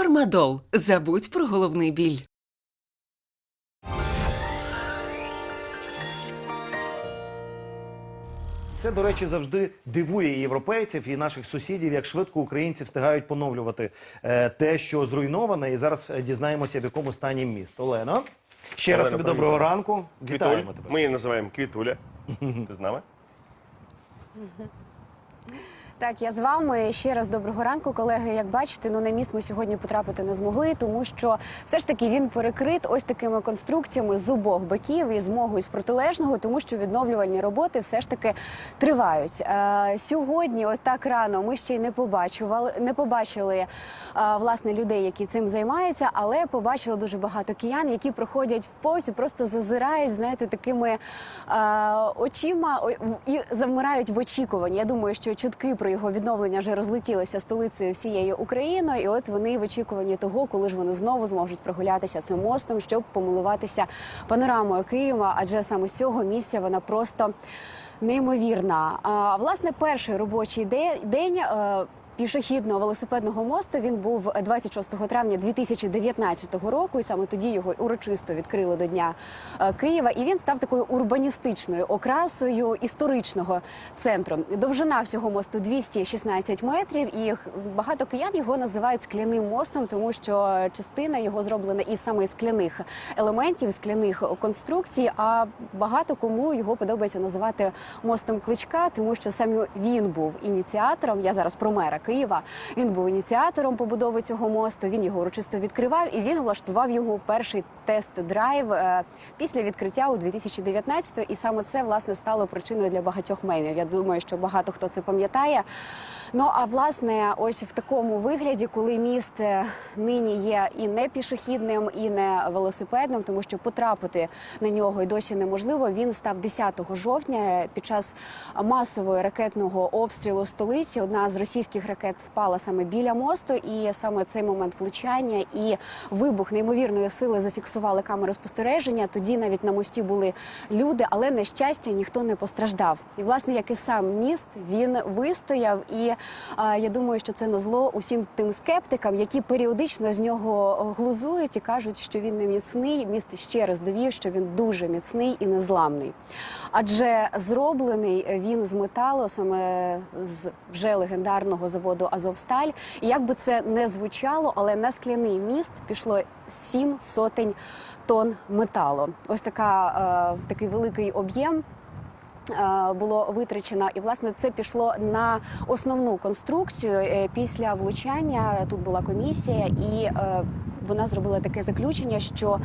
Фармадол. Забудь про головний біль. Це, до речі, завжди дивує європейців і наших сусідів, як швидко українці встигають поновлювати е, те, що зруйноване. І зараз е, дізнаємося, в якому стані міст. Олено, ще раз тобі привіт. доброго ранку. Квітуль. Вітаємо тебе. Ми її називаємо Квітуля. Ти з нами? Так, я з вами ще раз доброго ранку, колеги. Як бачите, ну на міст ми сьогодні потрапити не змогли, тому що все ж таки він перекрит ось такими конструкціями з обох боків і з мого і з протилежного, тому що відновлювальні роботи все ж таки тривають. Е, сьогодні, от так рано, ми ще й не побачували, не побачили е, власне людей, які цим займаються, але побачили дуже багато киян, які проходять повз і просто зазирають, знаєте, такими е, очима і завмирають в очікуванні. Я думаю, що чутки про його відновлення вже розлетілося столицею всією Україною, і от вони в очікуванні того, коли ж вони знову зможуть прогулятися цим мостом, щоб помилуватися панорамою Києва, адже саме з цього місця вона просто неймовірна. А, власне, перший робочий де- день. Пішохідного велосипедного мосту він був 26 травня 2019 року, і саме тоді його урочисто відкрили до Дня е, Києва. І він став такою урбаністичною окрасою історичного центру. Довжина всього мосту 216 метрів, і багато киян його називають скляним мостом, тому що частина його зроблена із саме скляних елементів, скляних конструкцій. А багато кому його подобається називати мостом кличка, тому що саме він був ініціатором. Я зараз про мера Києва. Він був ініціатором побудови цього мосту. Він його урочисто відкривав і він влаштував його перший тест-драйв е, після відкриття у 2019 І саме це власне стало причиною для багатьох мемів. Я думаю, що багато хто це пам'ятає. Ну а власне, ось в такому вигляді, коли міст е, нині є і не пішохідним, і не велосипедним, тому що потрапити на нього й досі неможливо. Він став 10 жовтня під час масового ракетного обстрілу столиці. Одна з російських ракет впала саме біля мосту, і саме цей момент влучання і вибух неймовірної сили зафіксували камери спостереження. Тоді навіть на мості були люди, але на щастя ніхто не постраждав. І власне, як і сам міст, він вистояв. І а, я думаю, що це на зло усім тим скептикам, які періодично з нього глузують і кажуть, що він не міцний. Міст ще раз довів, що він дуже міцний і незламний. Адже зроблений він з металу, саме з вже легендарного заводу Азовсталь. І як би це не звучало, але на скляний міст пішло сім сотень тонн металу. Ось така е, такий великий об'єм. е, Було витрачено, і власне це пішло на основну конструкцію Е, після влучання. Тут була комісія, і е, вона зробила таке заключення, що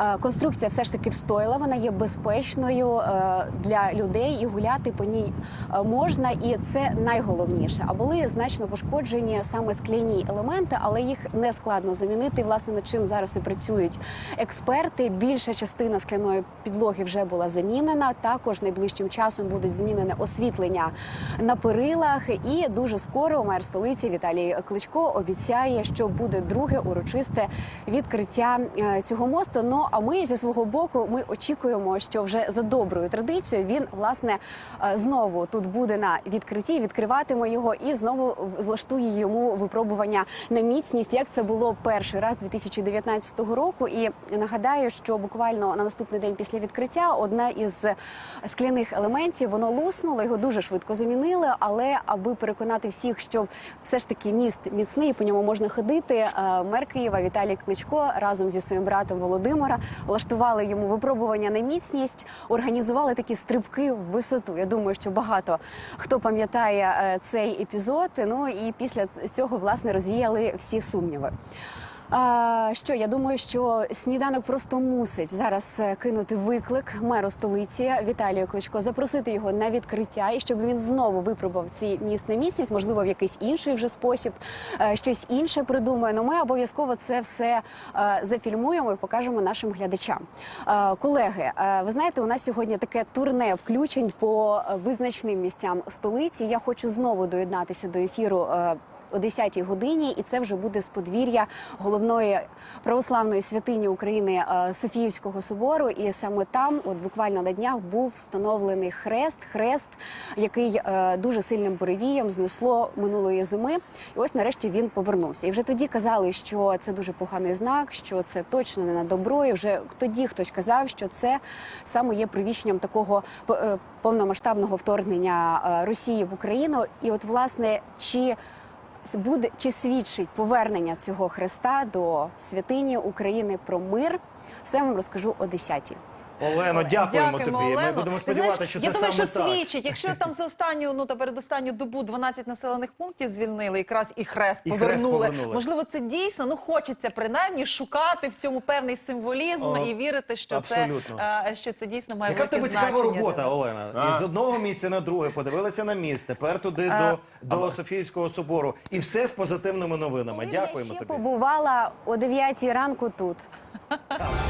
е, конструкція все ж таки встояла, вона є безпечною е, для людей, і гуляти по ній е, можна, і це найголовніше. А були значно пошкоджені саме скляні елементи, але їх не складно замінити. Власне над чим зараз і працюють експерти. Більша частина скляної підлоги вже була замінена. Також найближчим часом буде змінене освітлення на перилах. І дуже скоро мер столиці Віталій Кличко обіцяє, що буде друге урочисте відкриття е, цього мосту. Ну а ми зі свого боку ми очікуємо, що вже за доброю традицією він власне е, знову тут буде на відкритті, відкриватиме його і знову влаштує йому випробування на міцність, як це було перший раз 2019 року. І нагадаю, що буквально на наступний день після відкриття одна із скляних елементів воно луснуло, його дуже швидко замінили. Але аби переконати всіх, що все ж таки міст міцний, по ньому можна ходити. е, Мер Києва Віталій Кличко разом зі своїм братом Володимира влаштували йому випробування на міцність, організували такі стрибки в висоту. Я думаю, що багато хто пам'ятає е, цей епізод. Ну і після цього власне розвіяли всі сумніви. А, що я думаю, що сніданок просто мусить зараз е, кинути виклик меру столиці Віталію Кличко, запросити його на відкриття і щоб він знову випробував цей міст на місяць, можливо, в якийсь інший вже спосіб, е, щось інше придумає. Ну ми обов'язково це все е, зафільмуємо і покажемо нашим глядачам. Колеги, ви знаєте, у нас сьогодні таке турне включень по визначним місцям столиці. Я хочу знову доєднатися до ефіру. О 10-й годині, і це вже буде з подвір'я головної православної святині України е, Софіївського собору. І саме там, от буквально на днях, був встановлений хрест, хрест, який е, дуже сильним буревієм знесло минулої зими. І ось нарешті він повернувся. І вже тоді казали, що це дуже поганий знак, що це точно не на добро. І вже тоді хтось казав, що це саме є привіщенням такого е, повномасштабного вторгнення Росії в Україну. І от власне чи буде чи свідчить повернення цього хреста до святині України про мир? Все вам розкажу о 10-й. Олено, дякуємо, тобі. Ми Олено. будемо Ти сподіватися, що я це думаю, саме що так. свідчить. Якщо там за останню, ну та передостанню добу 12 населених пунктів звільнили, якраз і хрест І хрест повернули. повернули. Можливо, це дійсно ну хочеться принаймні шукати в цьому певний символізм О, і вірити, що абсолютно. це е, що це дійсно має Яка в тебе велике цікава значення робота. Олена? А. Із одного місця на друге подивилися на міст, тепер туди А. до, до Софіївського собору. І все з позитивними новинами. я Дякуємо ще тобі. побувала о 9-й ранку тут.